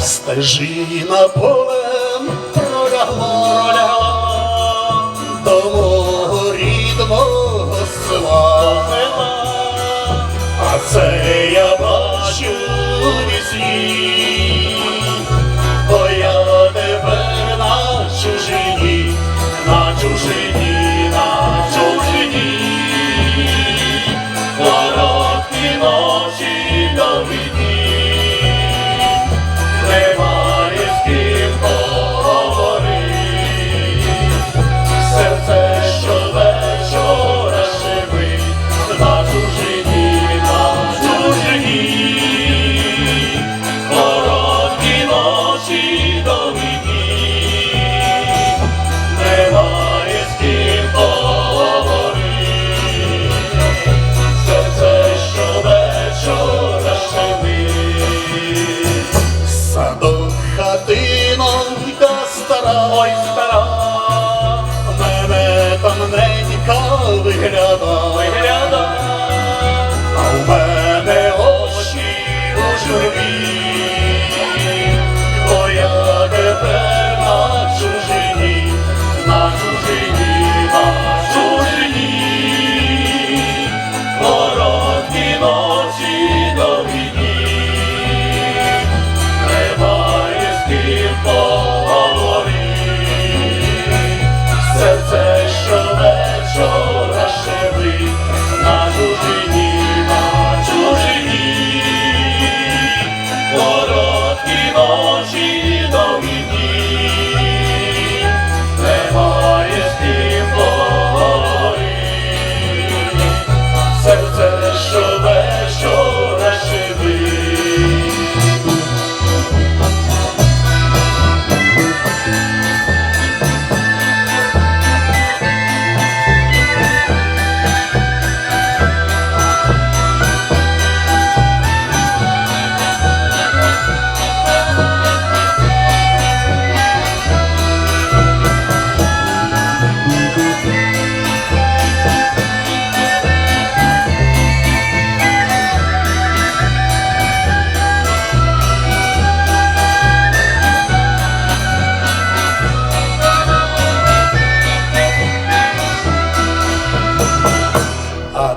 стежина полем пролягла до мого рідного села, а це.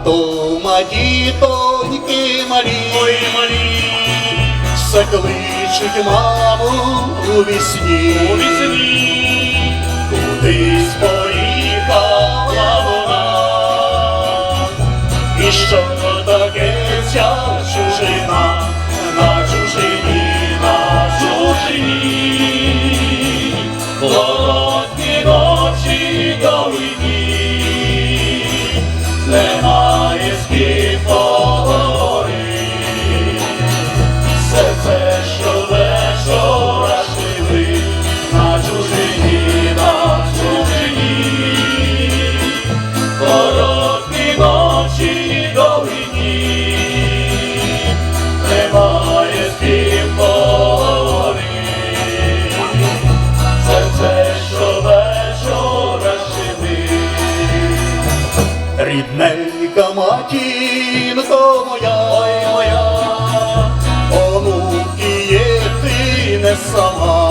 дома дітоньки малі, ой малі, закличуть маму у вісні, у вісні, кудись поїхала вона, і що? рідненька матінко моя, ой моя, онуки є ти не сама.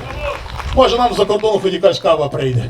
Може нам за кордону хоч якась кава прийде.